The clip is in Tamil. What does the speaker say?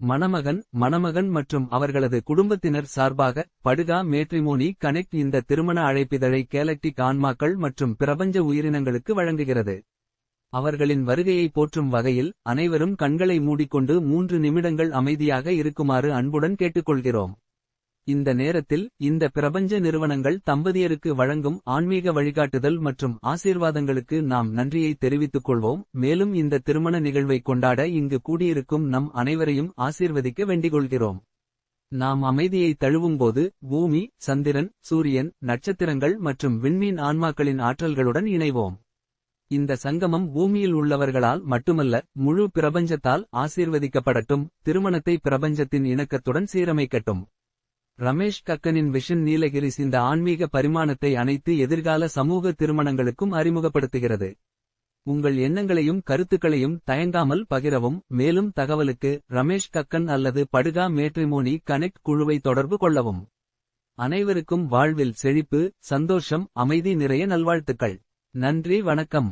மணமகன் மணமகன் மற்றும் அவர்களது குடும்பத்தினர் சார்பாக படுகா மேட்ரிமோனி கனெக்ட் இந்த திருமண அழைப்பிதழை கேலக்டிக் ஆன்மாக்கள் மற்றும் பிரபஞ்ச உயிரினங்களுக்கு வழங்குகிறது. அவர்களின் வருகையை போற்றும் வகையில் அனைவரும் கண்களை மூடிக்கொண்டு மூன்று நிமிடங்கள் அமைதியாக இருக்குமாறு அன்புடன் கேட்டுக்கொள்கிறோம். இந்த நேரத்தில் இந்த பிரபஞ்ச நிறுவனங்கள் தம்பதியருக்கு வழங்கும் ஆன்மீக வழிகாட்டுதல் மற்றும் ஆசீர்வாதங்களுக்கு நாம் நன்றியை தெரிவித்துக் கொள்வோம். மேலும் இந்த திருமண நிகழ்வை கொண்டாட இங்கு கூடியிருக்கும் நம் அனைவரையும் ஆசீர்வதிக்க வேண்டிக்கொள்கிறோம். நாம் அமைதியை தழுவும்போது பூமி சந்திரன் சூரியன் நட்சத்திரங்கள் மற்றும் விண்மீன் ஆன்மாக்களின் ஆற்றல்களுடன் இணைவோம். இந்த சங்கமம் பூமியில் உள்ளவர்களால் மட்டுமல்ல முழு பிரபஞ்சத்தால் ஆசீர்வதிக்கப்படட்டும் திருமணத்தை பிரபஞ்சத்தின் இணக்கத்துடன் சீரமைக்கட்டும். ரமேஷ் கக்கனின் விஷன் நீலகிரிஸ் இந்த ஆன்மீக பரிமாணத்தை அனைத்து எதிர்கால சமூக திருமணங்களுக்கும் அறிமுகப்படுத்துகிறது. உங்கள் எண்ணங்களையும் கருத்துக்களையும் தயங்காமல் பகிரவும் மேலும் தகவலுக்கு ரமேஷ் கக்கன் அல்லது படுகா மேட்ரிமோனி கனெக்ட் குழுவை தொடர்பு கொள்ளவும். அனைவருக்கும் வாழ்வில் செழிப்பு சந்தோஷம் அமைதி நிறைய நல்வாழ்த்துக்கள். நன்றி வணக்கம்.